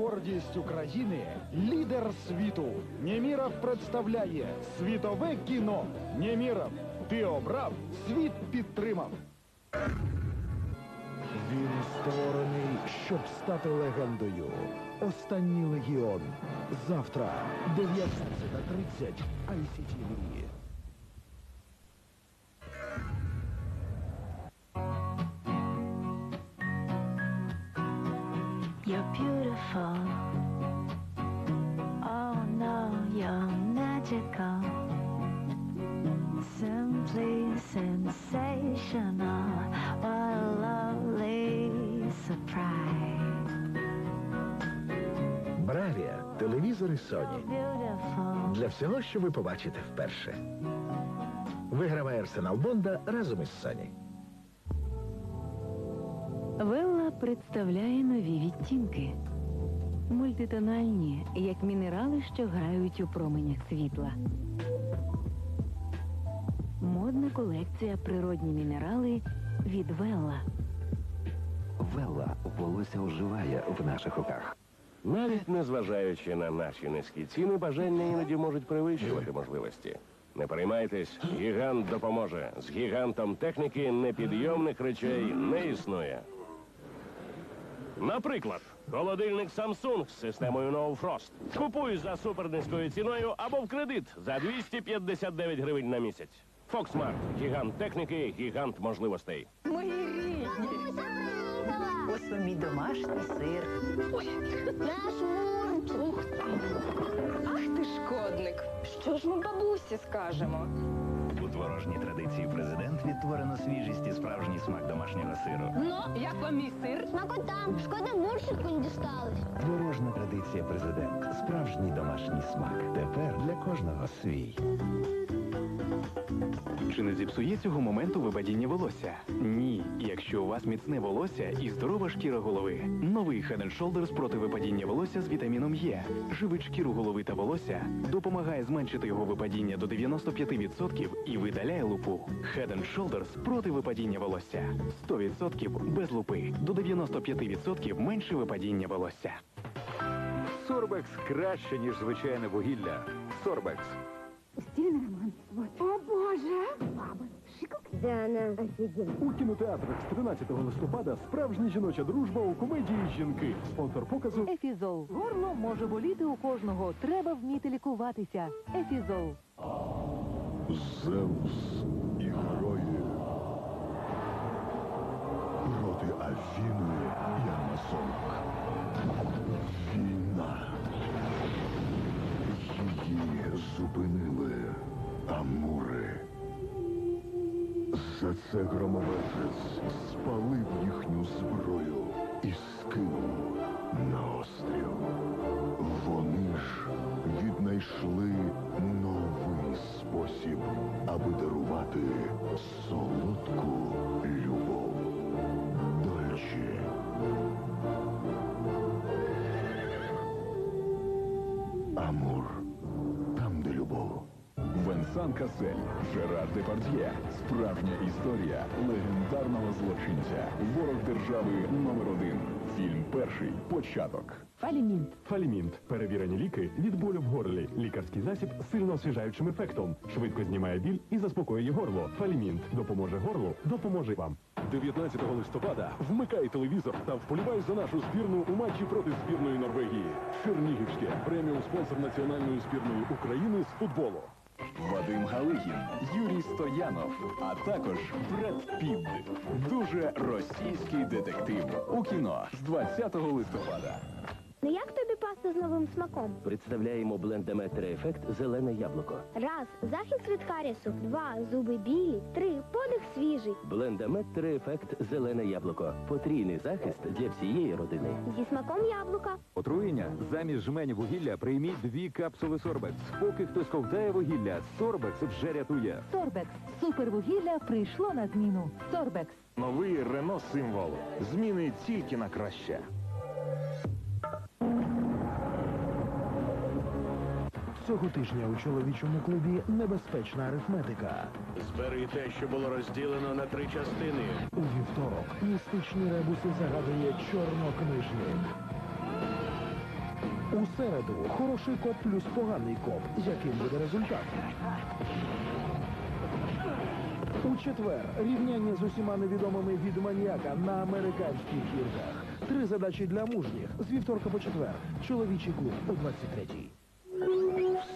гордість України, лідер світу. Нєміров представляє світове кіно. Нєміров, ти обрав, світ підтримав. Він створений, щоб стати легендою. Останній легіон. Завтра, 19.30, ICTV. Beautiful. Oh no, you're magical. Simply sensational. What a lovely surprise. Бравія, телевізори Sony. Beautiful. Для всього, що ви побачите вперше. Виграває арсенал Бонда разом із Sony. Велла представляє нові відтінки. Мультитональні, як мінерали, що грають у променях світла. Модна колекція природні мінерали від Велла. Велла волосся оживає в наших руках. Навіть незважаючи на наші низькі ціни, бажання іноді можуть перевищувати можливості. Не переймайтесь, гігант допоможе. З гігантом техніки непідйомних речей не існує. Наприклад, холодильник Samsung з системою No Frost. Купуй за супернизькою ціною або в кредит за 259 гривень на місяць. Фоксмарт гігант техніки, гігант можливостей. Мої рідні. Ось вам мій домашній сир. Наш мурчик. Ух ти. Ах ти шкодник. Що ж ми бабусі скажемо? У творожній традиції президент відтворено свіжість і справжній смак домашнього сиру. Ну, як вам мій сир? Смакота. Шкода мурчику не дісталось. Творожна традиція президент. Справжній домашній смак. Тепер для кожного свій. Чи не зіпсує цього моменту випадіння волосся? Ні. Якщо у вас міцне волосся і здорова шкіра голови. Новий Head and Shoulders проти випадіння волосся з вітаміном Е. Живить шкіру голови та волосся, допомагає зменшити його випадіння до 95% і видаляє лупу. Head and Shoulders проти випадіння волосся. 100% без лупи. До 95% менше випадіння волосся. Сорбекс краще, ніж звичайне вугілля. Сорбекс. Дана, офігенно. У кінотеатрах з 13 листопада справжня жіноча дружба у комедії Жінки. Спонсор показу Ефізол. Горло може боліти у кожного. Треба вміти лікуватися. Ефізол. Зевс і герої проти Афіни і Амазонок. Війна. Її зупинили Амури. За це громовержець спалив їхню зброю і скинув на острів. Вони ж віднайшли новий спосіб, аби дарувати солодку любов. Дольче. Амур. Венсан Касель, Жерар Депард'є. Справжня історія легендарного злочинця. Ворог держави номер один. Фільм перший. Початок. Фалімінт. Фалімінт перевірені ліки від болю в горлі. Лікарський засіб з сильно освіжаючим ефектом. Швидко знімає біль і заспокоює горло. Фалімінт допоможе горлу, допоможе вам. 19 листопада вмикай телевізор та вполівай за нашу збірну у матчі проти збірної Норвегії. Чернігівське преміум спонсор національної збірної України з футболу. Вадим Галигін, Юрій Стоянов, а також Бред Піт. Дуже російський детектив. У кіно з 20 листопада. Ну як тобі з новим смаком? Представляємо блендеметри ефект зелене яблуко. Раз. Захист від карісу. Два. Зуби білі. Три. Подих свіжий. Блендеметри ефект зелене яблуко. Потрійний захист для всієї родини. Зі смаком яблука. Отруєння замість жменю вугілля прийміть дві капсули Сорбекс. Поки хтось ковтає вугілля, Сорбекс вже рятує. Сорбекс. Супервугілля прийшло на зміну. Сорбекс. Новий Рено символ. Зміни тільки на краще. Цього тижня у чоловічому клубі небезпечна арифметика. Збери те, що було розділено на три частини. У вівторок містичні ребуси загадує чорнокнижник. У середу хороший коп плюс поганий коп. Яким буде результат? У четвер рівняння з усіма невідомими від маніяка на американських гірках. Три задачі для мужніх з вівторка по четвер. Чоловічий клуб у 23-й.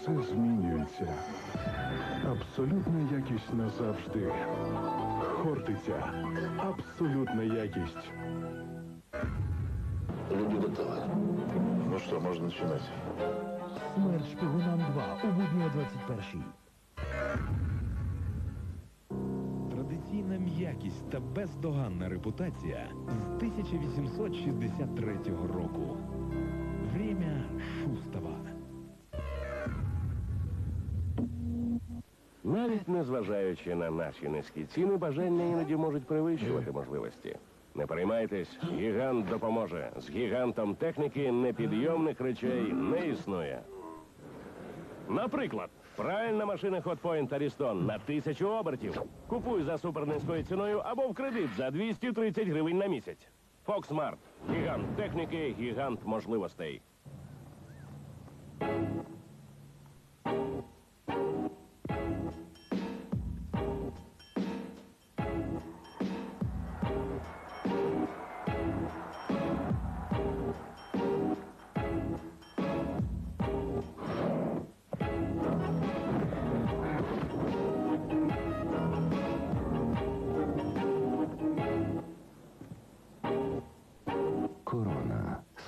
Все змінюється. Абсолютна якість назавжди. Хортиця. Абсолютна якість. Люди готовы. Ну что, можно начинать? Смерть шпигунам 2 у будні о 21-й. Традиційна м'якість та бездоганна репутація з 1863 року. Время Шустова. Навіть незважаючи на наші низькі ціни, бажання іноді можуть перевищувати можливості. Не переймайтесь, гігант допоможе. З гігантом техніки непідйомних речей не існує. Наприклад, пральна машина Hotpoint Ariston на тисячу обертів. Купуй за супернизькою ціною або в кредит за 230 гривень на місяць. Foxmart. Гігант техніки, гігант можливостей.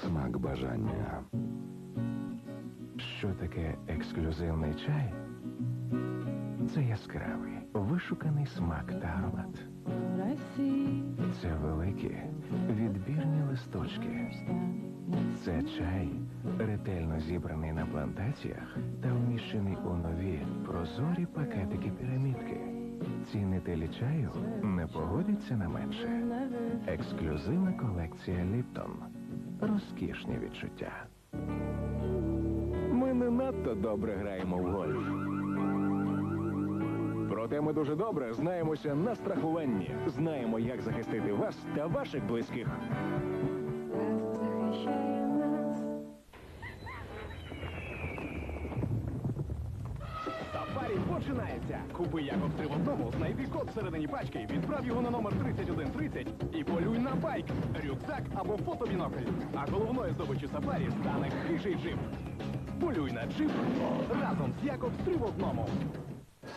Смак бажання. Що таке ексклюзивний чай? Це яскравий, вишуканий смак та аромат. Це великі, відбірні листочки. Це чай, ретельно зібраний на плантаціях та вміщений у нові прозорі пакетики пірамідки. Цінителі чаю не погодяться на менше. Ексклюзивна колекція Ліптон. Розкішні відчуття. Ми не надто добре граємо в гольф. Проте ми дуже добре знаємося на страхуванні. Знаємо, як захистити вас та ваших близьких. Сафарі починається. Купи Якоб три знайди код всередині пачки, відправ його на номер 3130 і полюй на байк, рюкзак або фотобінокль. А головною здобичі сафарі стане хижий джип. Полюй на джип разом з Якоб три в одному.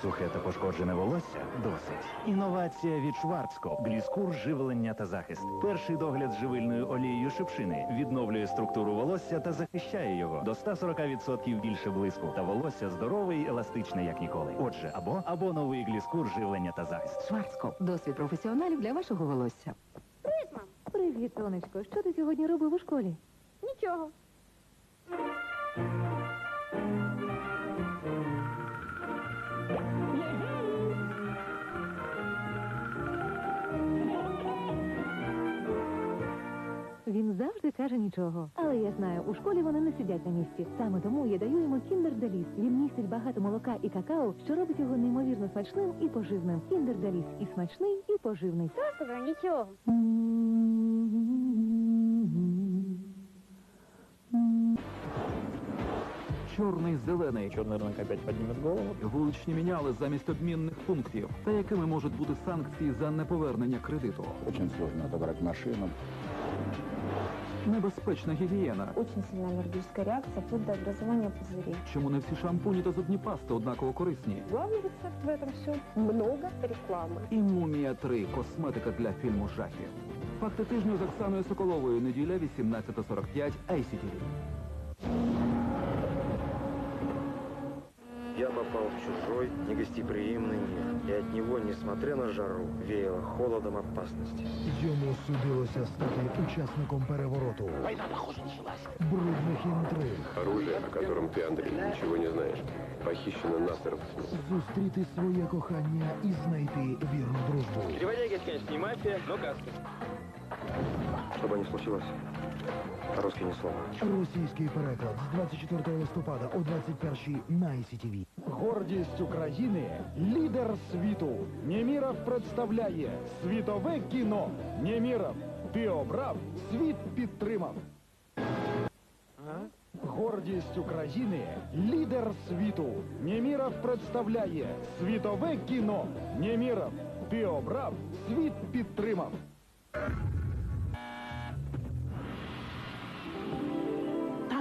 Сухе та пошкоджене волосся досить. Інновація від Шварцкоп. Гліскур, живлення та захист. Перший догляд з живильною олією шипшини відновлює структуру волосся та захищає його до 140% більше блиску. Та волосся здорове і еластичне, як ніколи. Отже, або або новий гліскур, живлення та захист. Шварцкоп. Досвід професіоналів для вашого волосся. Привіт, мам. Привіт, сонечко. Що ти сьогодні робив у школі? Нічого. Каже нічого. Але я знаю, у школі вони не сидять на місці. Саме тому я даю йому кіндер Деліс. Він містить багато молока і какао, що робить його неймовірно смачним і поживним. Кіндер Деліс і смачний, і поживний. Сказав нічого? Чорний зелений. Чорний ринок опять підніме голову. Вуличні міняли замість обмінних пунктів. Та якими можуть бути санкції за неповернення кредиту? Очень сложно отобрать машину. Небезпечна гігієна. Очень сильная аллергическая реакция, вплоть до образования пузырей. Чому не всі шампуні та зубні пасти однаково корисні? Главный рецепт в этом все много рекламы. І Мумія 3 косметика для фільму жахів. Факти тижню з Оксаною Соколовою. Неділя 18.45 ICTV. Я попал в чужой, негостеприимный мир, и от него, несмотря на жару, веяло холодом опасности. Йому судилося стати учасником перевороту. Война, похоже, началась. Брудних інтриг. Оружие, о котором ты, Андрей, ничего не знаешь, похищено настеровцами. Зустріти своє кохання і знайти вірну дружбу. Переводяги, конечно, не мафия, но каски. Что бы ни случилось, По-русски ни слова. Російський переклад з 24 листопада о 21 на ICTV. Гордість України – лідер світу. Нєміров представляє світове кіно. Нєміров, ти обрав, світ підтримав. Гордість Гордість України, лідер світу. Нєміров представляє світове кіно. Нєміров, ти обрав, світ підтримав.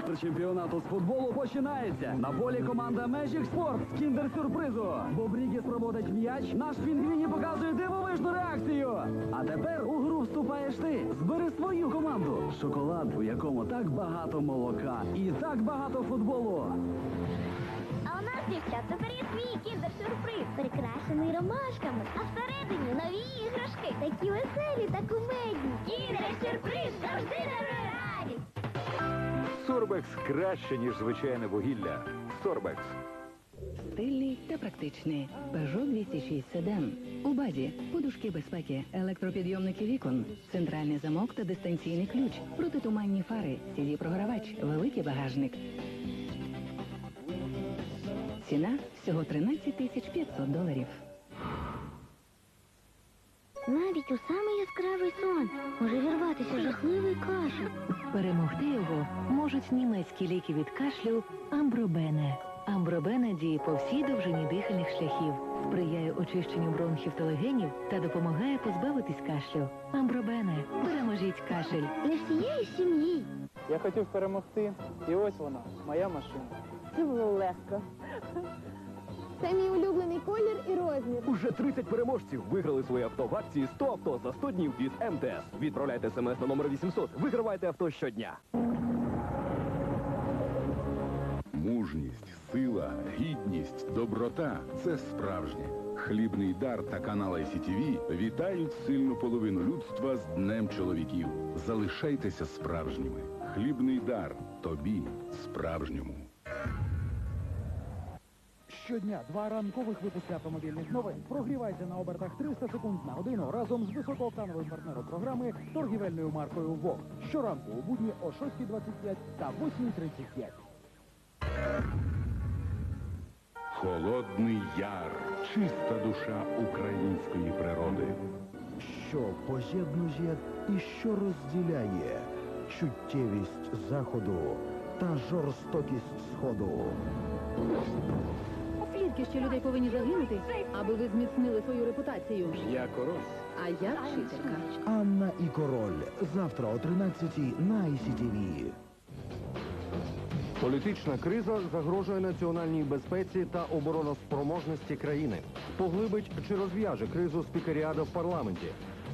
Так, чемпіонату з футболу починається. На полі команда Magic Sport з кіндер-сюрпризу. Бобрігіс проводить м'яч, наш пінгвіні показує дивовижну реакцію. А тепер у гру вступаєш ти. Збери свою команду. Шоколад, у якому так багато молока і так багато футболу. А у нас, дівчат, тепер є свій кіндер-сюрприз, прикрашений ромашками, а всередині нові іграшки, такі веселі та кумедні. Кіндер-сюрприз завжди дарує. Сорбекс краще, ніж звичайне вугілля. Сорбекс. Стильний та практичний. Peugeot 206 седан. У базі подушки безпеки, електропідйомники вікон, центральний замок та дистанційний ключ, протитуманні фари, CD-програвач, великий багажник. Ціна всього 13 тисяч 500 доларів. Навіть у самий яскравий сон може вірватися жахливий кашель. Перемогти його можуть німецькі ліки від кашлю Амбробене. Амбробене діє по всій довжині дихальних шляхів, сприяє очищенню бронхів та легенів та допомагає позбавитись кашлю. Амбробене, переможіть кашель. Для всієї сім'ї. Я хотів перемогти, і ось вона, моя машина. Це було легко. Це мій улюблений колір і розмір. Уже 30 переможців виграли свої авто в акції 100 авто за 100 днів від МТС. Відправляйте смс на номер 800. Вигравайте авто щодня. Мужність, сила, гідність, доброта це справжнє. Хлібний дар та канал ICTV вітають сильну половину людства з Днем чоловіків. Залишайтеся справжніми. Хлібний дар тобі справжньому. Щодня два ранкових випуски автомобільних новин. Прогрівайся на обертах 300 секунд на годину разом з високооктановим партнером програми торгівельною маркою ВОК. Щоранку у будні о 6.25 та 8.35. Холодний яр, чиста душа української природи. Що поєднує і що розділяє чуттєвість заходу та жорстокість сходу. Слідки, що людей повинні загинути, аби ви зміцнили свою репутацію. Я король. А я вчителька. Анна і король. Завтра о 13 на ICTV. Політична криза загрожує національній безпеці та обороноспроможності країни. Поглибить чи розв'яже кризу спікеріада в парламенті.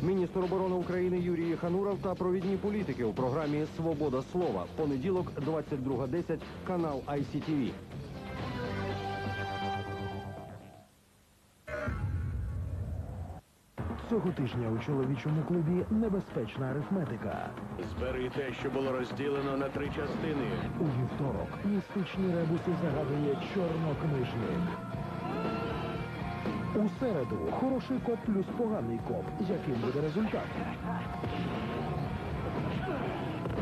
Міністр оборони України Юрій Хануров та провідні політики у програмі Свобода слова. Понеділок, 22.10, канал ICTV. Цього тижня у чоловічому клубі небезпечна арифметика. Збери те, що було розділено на три частини. У вівторок містичні ребуси загадує чорнокнижник. У середу хороший коп плюс поганий коп. Яким буде результат?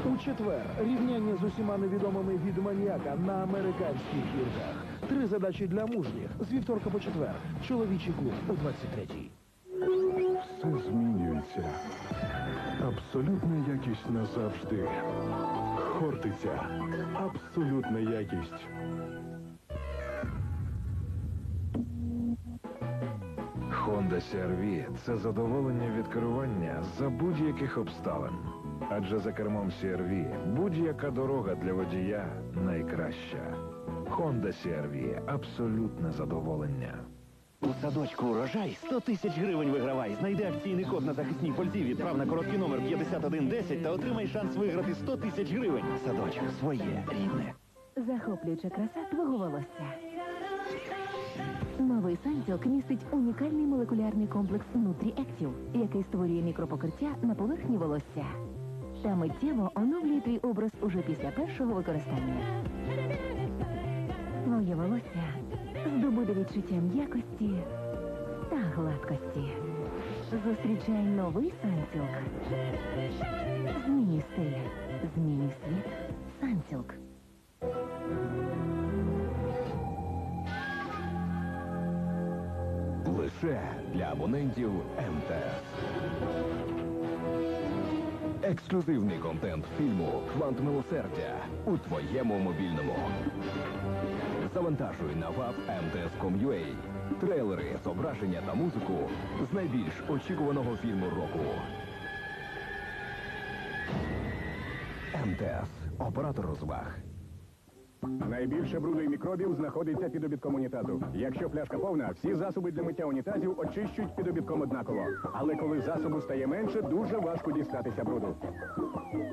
У четвер рівняння з усіма невідомими від маніяка на американських гірках. Три задачі для мужніх з вівторка по четвер. Чоловічий клуб у 23-й. Все змінюється. Абсолютна якість назавжди. Хортиця. Абсолютна якість. Honda CR-V – це задоволення від керування за будь-яких обставин. Адже за кермом CR-V будь-яка дорога для водія найкраща. Honda CR-V – абсолютне задоволення. У садочку урожай 100 тисяч гривень вигравай. Знайди акційний код на захисній фользі, відправ на короткий номер 5110 та отримай шанс виграти 100 тисяч гривень. Садочок своє рідне. Захоплююча краса твого волосся. Новий Сантілк містить унікальний молекулярний комплекс Нутрі-Ектів, який створює мікропокриття на поверхні волосся. Та миттєво оновлює твій образ уже після першого використання. Твоє волосся здобуде відчуття м'якості та гладкості. Зустрічай новий Сантілк. Змінюй стиль, змінюй світ. Сантілк. Лише для абонентів МТС. Ексклюзивний контент фільму Квант милосердя у твоєму мобільному. Завантажуй на ВАП МТС.com.ua трейлери, зображення та музику з найбільш очікуваного фільму року. МТС. Оператор розваг. Найбільше бруду і мікробів знаходиться під обідком унітазу. Якщо пляшка повна, всі засоби для миття унітазів очищують під обідком однаково. Але коли засобу стає менше, дуже важко дістатися бруду.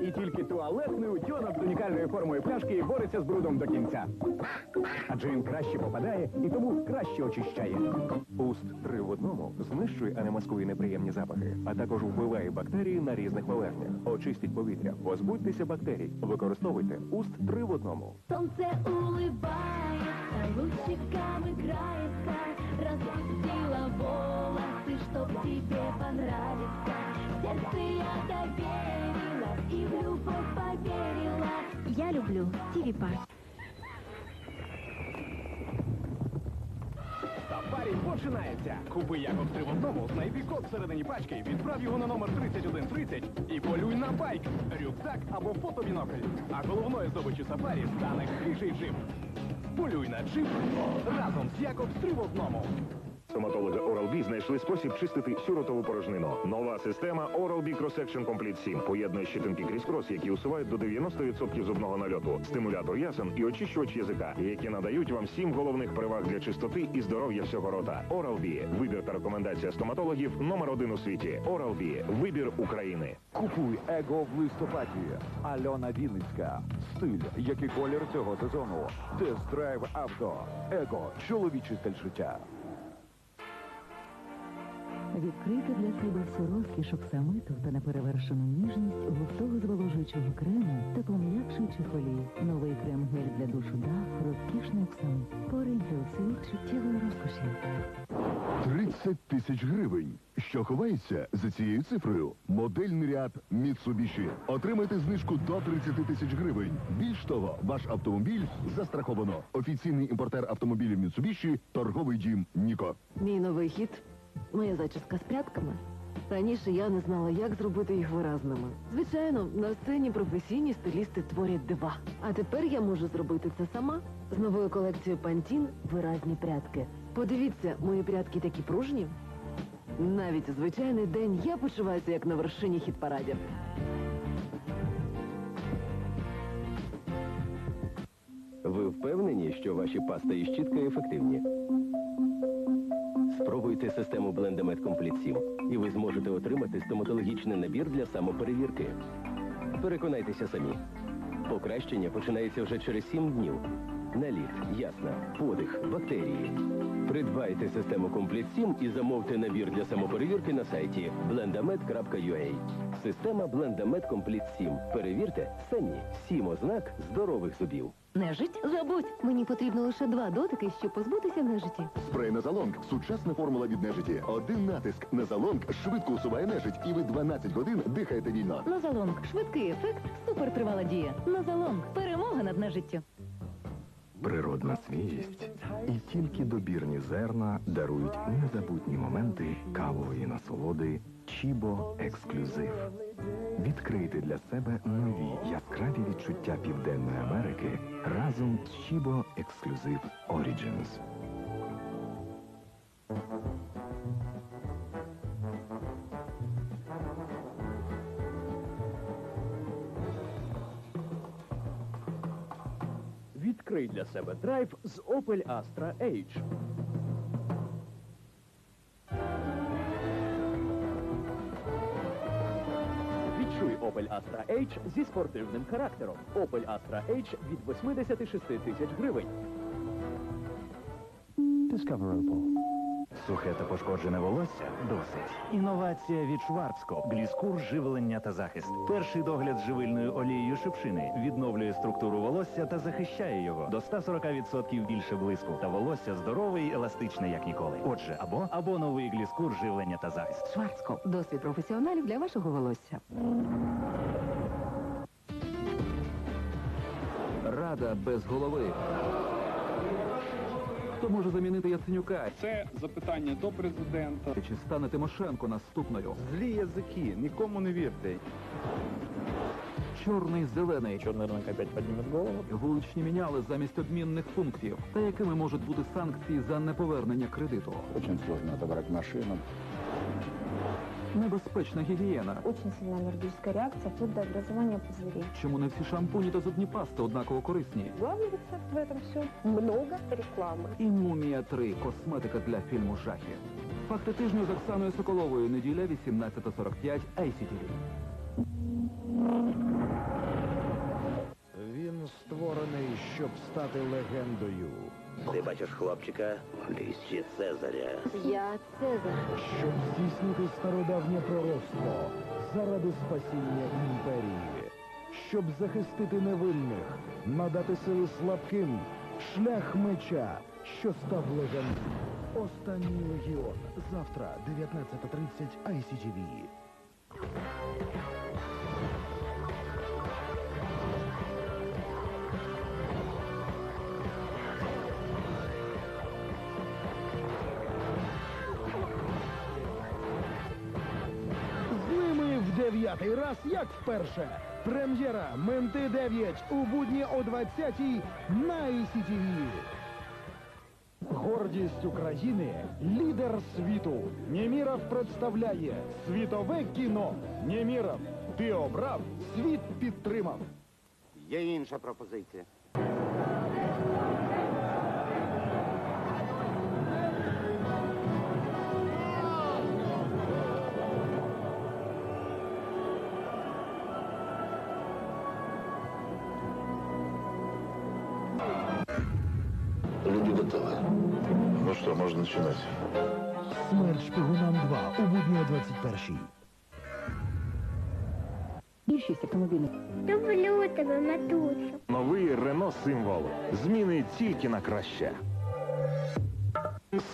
І тільки туалетний утюнок з унікальною формою пляшки бореться з брудом до кінця. Адже він краще попадає і тому краще очищає. Уст 3 в одному знищує, а не маскує неприємні запахи, а також вбиває бактерії на різних поверхнях. Очистіть повітря, позбудьтеся бактерій. Використовуйте уст 3 в одному. Солнце улыбается, лучиками играется, Распустила волосы, чтоб тебе понравиться. В сердце я доверила и в любовь поверила. Я люблю Тиви починається. Купи якоб три в одному, знайди код всередині пачки, відправ його на номер 3130 і полюй на байк, рюкзак або фотобінокль. А головною здобичю сафарі стане хижий джип. Полюй на джип разом з Якоб три в одному. Стоматологи Oral-B знайшли спосіб чистити сюротову порожнину. Нова система Oral-B Cross-Section Complete 7 поєднує щитинки крізь крос, які усувають до 90% зубного нальоту, стимулятор ясен і очищувач язика, які надають вам сім головних переваг для чистоти і здоров'я всього рота. Oral-B – вибір та рекомендація стоматологів номер один у світі. Oral-B – вибір України. Купуй его в листопаді. Альона Вінницька. Стиль, як і колір цього сезону. Тест-драйв авто. Его. Чоловічий стиль життя. Відкрити для себе всю розкіш оксамиту та неперевершену ніжність густого зволожуючого крему та пом'якшуючих олій. Новий крем гель для душу дав розкішний оксамит. Пориньте у світ чуттєвої розкоші. 30 тисяч гривень. Що ховається за цією цифрою? Модельний ряд Mitsubishi. Отримайте знижку до 30 тисяч гривень. Більш того, ваш автомобіль застраховано. Офіційний імпортер автомобілів Mitsubishi – торговий дім Ніко. Мій новий хід моя зачіска з прядками. Раніше я не знала, як зробити їх виразними. Звичайно, на сцені професійні стилісти творять дива. А тепер я можу зробити це сама з новою колекцією Pantene виразні прядки. Подивіться, мої прядки такі пружні. Навіть у звичайний день я почуваюся як на вершині хіт-парадів. Ви впевнені, що ваші паста і щітка ефективні? Спробуйте систему Complete 7, і ви зможете отримати стоматологічний набір для самоперевірки. Переконайтеся самі. Покращення починається вже через 7 днів. Наліт, ясна, подих, бактерії. Придбайте систему Complete 7 і замовте набір для самоперевірки на сайті blendamed.ua. Система Blendamed Complete 7. Перевірте самі. Сім ознак здорових зубів. Нежить? Забудь! Мені потрібно лише два дотики, щоб позбутися нежиті. Спрей Назалонг – сучасна формула від нежиті. Один натиск Назалонг швидко усуває нежить, і ви 12 годин дихаєте вільно. Назалонг. Швидкий ефект, супертривала дія. Назалонг. Перемога над нежиттю. Природна свіжість і тільки добірні зерна дарують незабутні моменти кавової насолоди Чібо Ексклюзив. Відкрийте для себе нові яскраві відчуття Південної Америки разом з Чібо Ексклюзив Origins. Відкрий для себе драйв з Opel Astra H. Відчуй Opel Astra H зі спортивним характером. Opel Astra H від 86 тисяч гривень. Discover Opel. Сухе та пошкоджене волосся досить. Інновація від Шварцкоп. Гліскур живлення та захист. Перший догляд з живильною олією шипшини відновлює структуру волосся та захищає його до 140% більше блиску. Та волосся здорове і еластичне, як ніколи. Отже, або або новий гліскур живлення та захист. Шварцкоп. Досвід професіоналів для вашого волосся. Рада без голови. Хто може замінити Яценюка? Це запитання до президента. Чи стане Тимошенко наступною? Злі язики, нікому не вірте. чорний зелений. Чорний ринок опять підніме голову. Вуличні міняли замість обмінних пунктів. Та якими можуть бути санкції за неповернення кредиту? Дуже складно отобрать машину. Небезпечна гігієна. Очень сильная аллергическая реакция, вплоть до образования пузырей. Чому не всі шампуні та зубні пасти однаково корисні? Главный рецепт в этом все много рекламы. І Мумія 3 косметика для фільму Жахи. Факти тижню з Оксаною Соколовою. Неділя 18.45 ICTV. Він створений, щоб стати легендою. Ти бачиш хлопчика в лісі Цезаря. Я Цезар. Щоб здійснити стародавнє пророцтво заради спасіння імперії, щоб захистити невинних, надати сили слабким, шлях меча, що став легендою. Останній легіон. Завтра, 19.30 ICTV. Дев'ятий раз, як вперше. Прем'єра Менти 9 у будні о 20-й на ICTV. Гордість України, лідер світу. Неміров представляє світове кіно. Неміров. ти обрав, світ підтримав. Є інша пропозиція. Начинать. Смерть шпигунам 2 у будні о 21-й. Більшість автомобілів. Люблю тебе, матусю. Новий Рено символ. Зміни тільки на краще.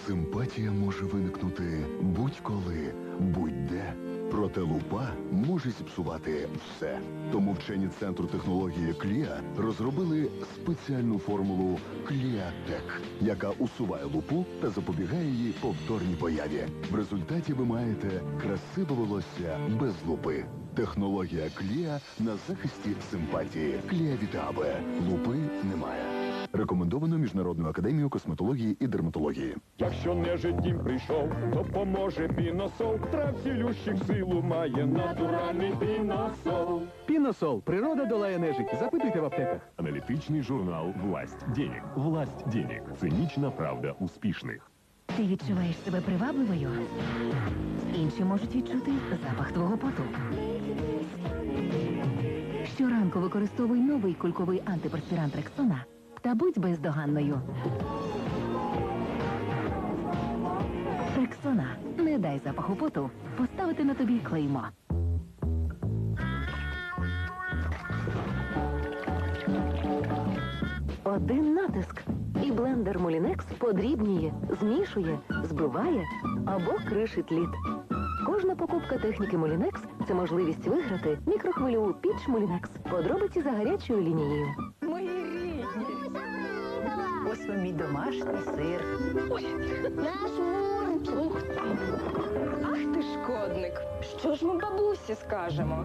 Симпатія може виникнути будь-коли, будь-де. Проте лупа може зіпсувати все. Тому вчені центру технології Кліа розробили спеціальну формулу Кліатек, яка усуває лупу та запобігає її повторній появі. В результаті ви маєте красиве волосся без лупи. Технологія Кліа на захисті симпатії. Кліа Вітабе. Лупи немає. Рекомендовано Міжнародною академією косметології і дерматології. Якщо нежить дім прийшов, допоможе піносол. Трав цілющих силу має натуральний піносол. Піносол. Природа долає нежить. Запитуйте в аптеках. Аналітичний журнал «Власть денег». «Власть денег». Цинічна правда успішних. Ти відчуваєш себе привабливою? Інші можуть відчути запах твого поту. Щоранку використовуй новий кульковий антиперспірант Рексона та будь бездоганною. Рексона, не дай запаху поту поставити на тобі клеймо. Один натиск. І блендер Молінекс подрібнює, змішує, збиває або кришить лід. Кожна покупка техніки Молінекс це можливість виграти мікрохвильову піч Молінекс. Подробиці за гарячою лінією. Мій домашній сир. Наш мурчик. Ах ти шкодник. Що ж ми бабусі скажемо?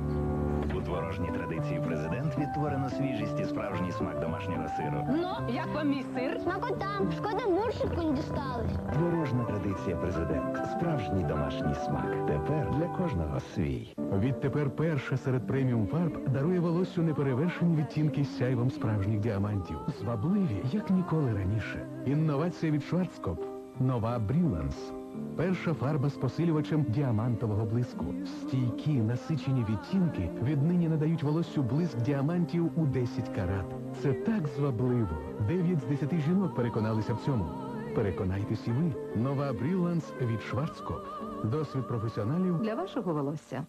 У творожній традиції президент відтворено свіжість і справжній смак домашнього сиру. Ну, як вам мій сир? Смакотам, шкода мурчику не дісталось. Творожна традиція президент. Справжній домашній смак. Тепер для кожного свій. Відтепер перша серед преміум фарб дарує волоссю неперевершені відтінки з сяйвом справжніх діамантів. Звабливі, як ніколи раніше. Інновація від Шварцкоп. Нова Бріланс. Перша фарба з посилювачем діамантового блиску. Стійкі насичені відтінки віднині надають волоссю блиск діамантів у 10 карат. Це так звабливо. 9 з 10 жінок переконалися в цьому. Переконайтесь і ви. Нова Бріланс від Шварцкоп. Досвід професіоналів Для вашого волосся.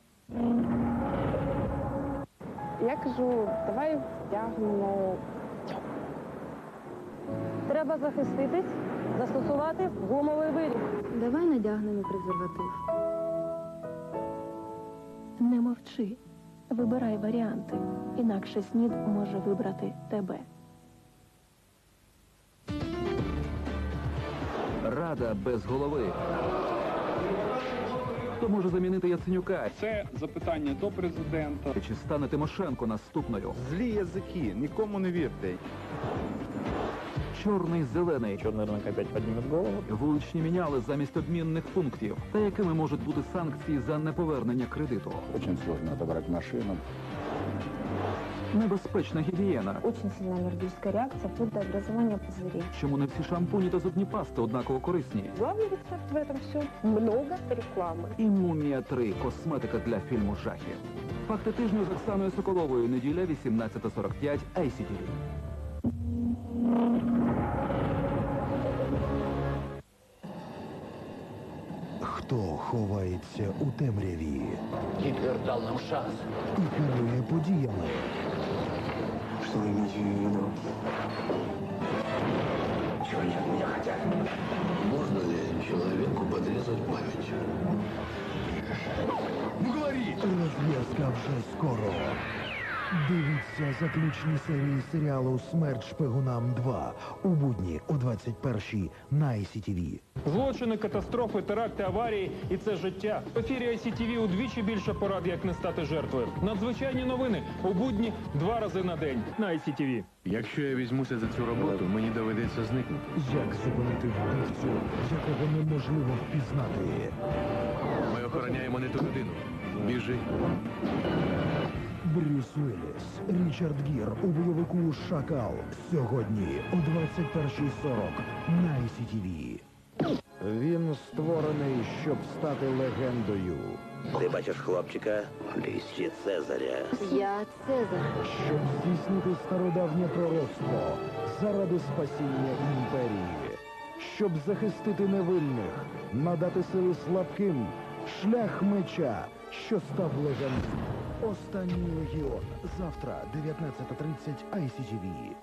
Я кажу, давай вдягнемо. Треба захиститись, застосувати гумовий виріб. Давай надягнемо презерватив. Не мовчи. Вибирай варіанти. Інакше снід може вибрати тебе. Рада без голови. Хто може замінити Яценюка? Це запитання до президента. Чи стане Тимошенко наступною? Злі язики, нікому не вірте Чорний зелений. Чорний ринок опять підніме голову. Вуличні міняли замість обмінних пунктів. Та якими можуть бути санкції за неповернення кредиту? Очень сложно отобрать машину. Небезпечна гігієна. Очень сильная аллергическая реакция, вплоть до образования пузырей. Чому не всі шампуні та зубні пасти однаково корисні? Главный рецепт в этом все много рекламы. І Мумія 3 косметика для фільму жахів. Факти тижню з Оксаною Соколовою. Неділя 18.45 ICTV. Хто ховається у темряві Гітлер дав нам шанс. і керує подіями? Что вы имеете в виду? Чего они от меня хотят? Можно ли человеку подрезать память? Розв'язка вже скоро. Дивіться заключні серії серіалу Смерть шпигунам 2 у будні о 21 на ICTV. Злочини, катастрофи, теракти, аварії і це життя. В ефірі ICTV удвічі більше порад, як не стати жертвою. Надзвичайні новини у будні два рази на день на ICTV. Якщо я візьмуся за цю роботу, мені доведеться зникнути. Як зупинити вбивцю, якого неможливо впізнати? Ми охороняємо не ту людину. Біжи. Брюс Уілліс, Річард Гір у бойовику Шакал. Сьогодні о 21.40 на ICTV. Він створений, щоб стати легендою. Ти бачиш хлопчика в лісі Цезаря. Я Цезар. Щоб здійснити стародавнє пророцтво заради спасіння імперії. Щоб захистити невинних, надати сили слабким, шлях меча, що став легендою. Останній легіон завтра 19.30 ICTV.